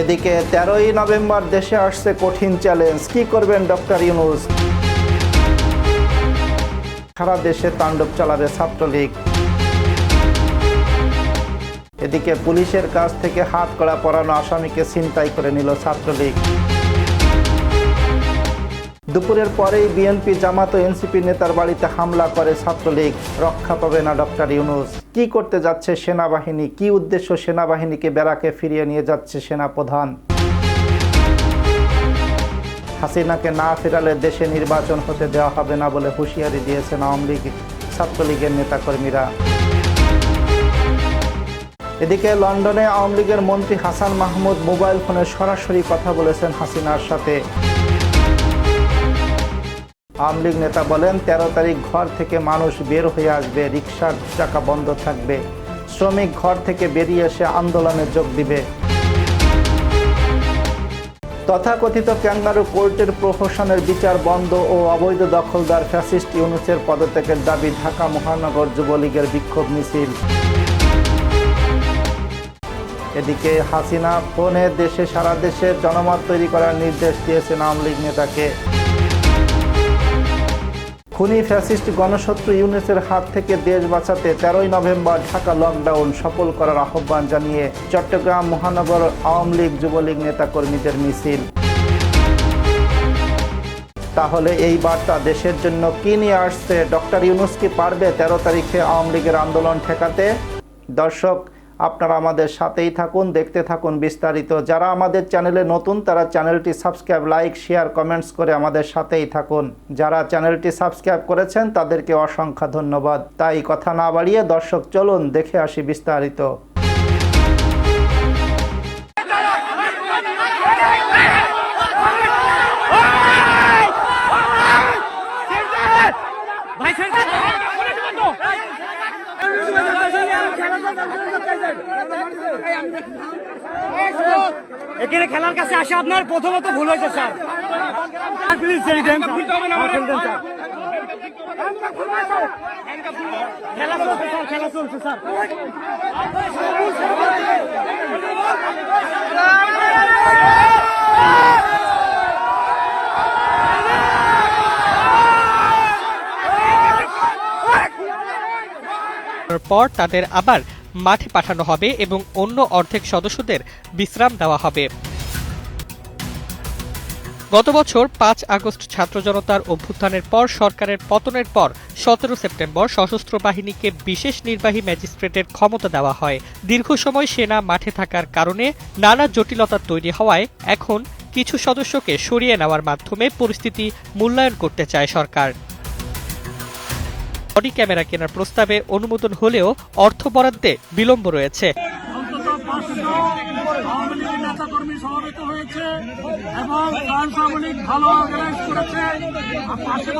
এদিকে তেরোই নভেম্বর দেশে আসছে কঠিন চ্যালেঞ্জ। কি করবেন ডক্টর ইউনুস? সারা দেশে তাণ্ডব চালাবে ছাত্রলীগ। এদিকে পুলিশের কাছ থেকে হাত কড়া পড়ানো আসামিকে ছিনতাই করে নিল ছাত্রলীগ। দুপুরের পরেই বিএনপি জামাত ও এনসিপি নেতার বাড়িতে হামলা করে ছাত্রলীগ। রক্ষা পাবে না ডক্টর ইউনুস। কি করতে যাচ্ছে সেনাবাহিনী? কি উদ্দেশ্য সেনাবাহিনীকে বেড়াকে ফিরিয়ে নিয়ে যাচ্ছে সেনাপ্রধান? হাসিনাকে না ফেরালে দেশে নির্বাচন হতে দেওয়া হবে না বলে হুঁশিয়ারি দিয়েছেন আওয়ামী লীগ ছাত্রলীগের নেতাকর্মীরা। এদিকে লন্ডনে আওয়ামী লীগের মন্ত্রী হাসান মাহমুদ মোবাইল ফোনে সরাসরি কথা বলেছেন হাসিনার সাথে। আওয়ামী লীগ নেতা বলেন, তেরো তারিখ ঘর থেকে মানুষ বের হয়ে আসবে রিক্সার চাকা বন্ধ থাকবে, শ্রমিক ঘর থেকে বেরিয়ে এসে আন্দোলনে যোগ দিবে। তথাকথিত ক্যাঙ্গারু কোর্টের প্রহসনের বিচার বন্ধ ও অবৈধ দখলদার ফ্যাসিস্ট ইউনুসের পদত্যাগের দাবি ঢাকা মহানগর যুবলীগের বিক্ষোভ মিছিল। এদিকে হাসিনা ফোনে দেশে সারা দেশে জনমত তৈরি করার নির্দেশ দিয়েছেন আওয়ামী লীগ নেতাকে। খুনি ফ্যাসিস্ট গণশত্রু ইউনিসের হাত থেকে দেশ বাঁচাতে তেরোই নভেম্বর ঢাকা লকডাউন সফল করার আহ্বান জানিয়ে চট্টগ্রাম মহানগর আওয়ামী লীগ যুবলীগ নেতাকর্মীদের মিছিল। তাহলে এই বার্তা দেশের জন্য কি নিয়ে আসছে? ডক্টর ইউনুস কি পারবে তেরো তারিখে আওয়ামী লীগের আন্দোলন ঠেকাতে? দর্শক আপনারা আমাদের সাথেই থাকুন, দেখতে থাকুন বিস্তারিত। যারা আমাদের চ্যানেলে নতুন, তারা চ্যানেলটি সাবস্ক্রাইব, লাইক, শেয়ার, কমেন্টস করে আমাদের সাথেই থাকুন। যারা চ্যানেলটি সাবস্ক্রাইব করেছেন, তাদেরকে অসংখ্য ধন্যবাদ। তাই কথা না বাড়িয়ে দর্শক, চলুন দেখে আসি বিস্তারিত। খেলার কাছে আসে আপনার প্রথমত ভুল হয়েছে স্যার। প্লিজ ছেড়ে দেন আমার খেলতেন স্যার। খেলা চলছে স্যার খেলা চলছে স্যার। পর তাদের আবার মাঠে পাঠানো হবে এবং অন্য অর্ধেক সদস্যদের বিশ্রাম দেওয়া হবে। গত বছর পাঁচ আগস্ট ছাত্র জনতার অভ্যুত্থানের পর সরকারের পতনের পর সতেরো সেপ্টেম্বর সশস্ত্র বাহিনীকে বিশেষ নির্বাহী ম্যাজিস্ট্রেটের ক্ষমতা দেওয়া হয়। দীর্ঘ সময় সেনা মাঠে থাকার কারণে নানা জটিলতা তৈরি হওয়ায় এখন কিছু সদস্যকে সরিয়ে নেওয়ার মাধ্যমে পরিস্থিতি মূল্যায়ন করতে চায় সরকার। বডি ক্যামেরা কেনার প্রস্তাবে অনুমোদন হলেও অর্থ বরাদ্দে বিলম্ব রয়েছে। নেতা কর্মী সমবেত হয়েছে এবং ফ্রান্স আওয়ামী ভালো অর্গানাইজ করেছে। আর পাশে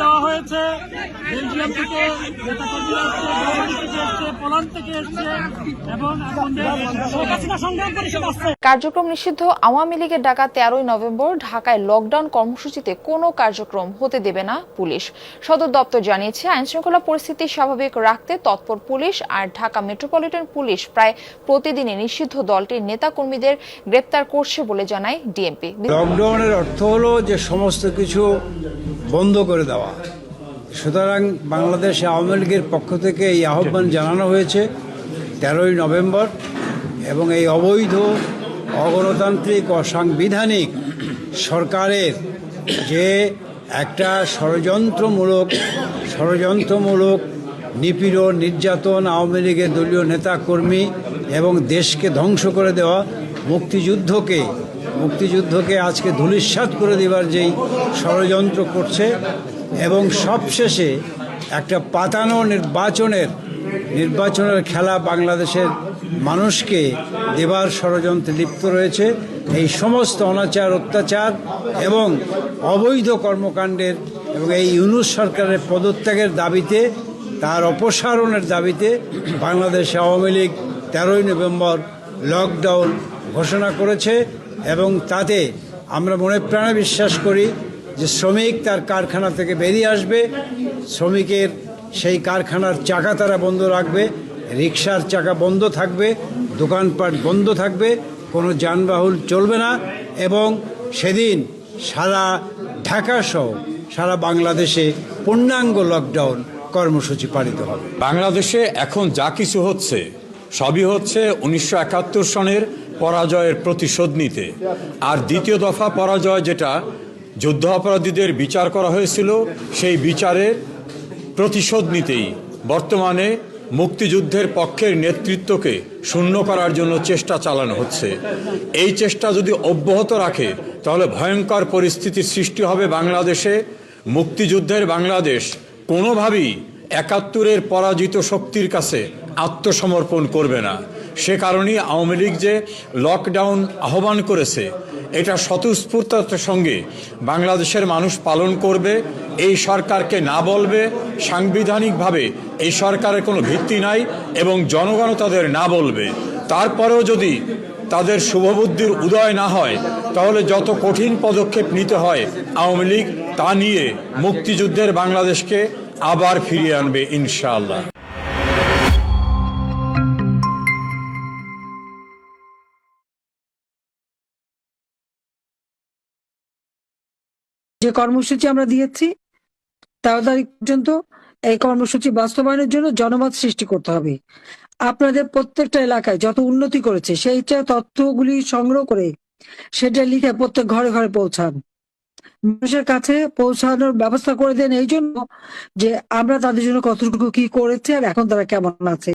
দেওয়া হয়েছে। বেলজিয়াম থেকে নেতা কর্মীরা এসছে জার্মানি থেকে এসছে পোল্যান্ড থেকে এসছে এবং আসছে। কার্যক্রম নিষিদ্ধ। আওয়ামী লীগের ডাকা তেরোই নভেম্বর ঢাকায় লকডাউন কর্মসূচিতে কোনো কার্যক্রম হতে দেবে না পুলিশ। সদর দপ্তর জানিয়েছে আইনশৃঙ্খলা পরিস্থিতি স্বাভাবিক রাখতে তৎপর পুলিশ আর ঢাকা মেট্রোপলিটন পুলিশ প্রায় প্রতিদিনই নিষিদ্ধ দলটির নেতাকর্মীদের গ্রেপ্তার করছে বলে জানায় ডিএমপি। লকডাউনের অর্থ হলো যে সমস্ত কিছু বন্ধ করে দেওয়া। সুতরাং বাংলাদেশ আওয়ামী লীগের পক্ষ থেকে এই আহ্বান জানানো হয়েছে তেরোই নভেম্বর এবং এই অবৈধ, অগণতান্ত্রিক, অসাংবিধানিক সরকারের যে একটা ষড়যন্ত্রমূলক ষড়যন্ত্রমূলক নিপীড়ন নির্যাতন আওয়ামী লীগের দলীয় নেতাকর্মী এবং দেশকে ধ্বংস করে দেওয়া মুক্তিযুদ্ধকে মুক্তিযুদ্ধকে আজকে ধূলিসাৎ করে দেবার যেই ষড়যন্ত্র করছে এবং সবশেষে একটা পাতানো নির্বাচনের নির্বাচনের খেলা বাংলাদেশের মানুষকে দেবার ষড়যন্ত্রে লিপ্ত রয়েছে। এই সমস্ত অনাচার, অত্যাচার এবং অবৈধ কর্মকাণ্ডের এবং এই ইউনুস সরকারের পদত্যাগের দাবিতে তার অপসারণের দাবিতে বাংলাদেশ আওয়ামী লীগ তেরোই নভেম্বর লকডাউন ঘোষণা করেছে এবং তাতে আমরা মনে প্রাণে বিশ্বাস করি যে শ্রমিক তার কারখানা থেকে বেরিয়ে আসবে। শ্রমিকের সেই কারখানার চাকা তারা বন্ধ রাখবে রিক্সার চাকা বন্ধ থাকবে, দোকানপাট বন্ধ থাকবে, কোনো যানবাহন চলবে না এবং সেদিন সারা ঢাকা সহ সারা বাংলাদেশে পূর্ণাঙ্গ লকডাউন কর্মসূচি পালিত হবে। বাংলাদেশে এখন যা কিছু হচ্ছে, সবই হচ্ছে উনিশশো একাত্তর সনের পরাজয়ের প্রতিশোধ নিতে। আর দ্বিতীয় দফা পরাজয় যেটা, যুদ্ধ অপরাধীদের বিচার করা হয়েছিল, সেই বিচারের প্রতিশোধ নিতেই বর্তমানে মুক্তিযুদ্ধের পক্ষের নেতৃত্বকে শূন্য করার জন্য চেষ্টা চালানো হচ্ছে। এই চেষ্টা যদি অব্যাহত রাখে, তাহলে ভয়ঙ্কর পরিস্থিতির সৃষ্টি হবে বাংলাদেশে। মুক্তিযুদ্ধের বাংলাদেশ কোনোভাবেই একাত্তরের পরাজিত শক্তির কাছে আত্মসমর্পণ করবে না। সে কারণেই আওয়ামী লীগ যে লকডাউন আহ্বান করেছে, এটা স্বতঃস্ফূর্ততার সঙ্গে বাংলাদেশের মানুষ পালন করবে, এই সরকারকে না বলবে, সাংবিধানিকভাবে এই সরকারের কোনো ভিত্তি নাই এবং জনগণও তাদের না বলবে। তারপরেও যদি তাদের শুভবুদ্ধির উদয় না হয়, তাহলে যত কঠিন পদক্ষেপ নিতে হয় আওয়ামী লীগ তা নিয়ে মুক্তিযুদ্ধের বাংলাদেশকে আবার ফিরিয়ে আনবে ইনশাআল্লাহ। যে কর্মসূচি আমরা দিয়েছি, তেরো তারিখ পর্যন্ত এই কর্মসূচি বাস্তবায়নের জন্য জনমত সৃষ্টি করতে হবে। আপনাদের প্রত্যেকটা এলাকায় যত উন্নতি করেছে সেইটা তথ্যগুলি সংগ্রহ করে সেটা লিখে প্রত্যেক ঘরে ঘরে পৌঁছান। মানুষের কাছে পৌঁছানোর ব্যবস্থা করে দেন। এই জন্য যে আমরা তাদের জন্য কতটুকু কি করেছি আর এখন তারা কেমন আছে।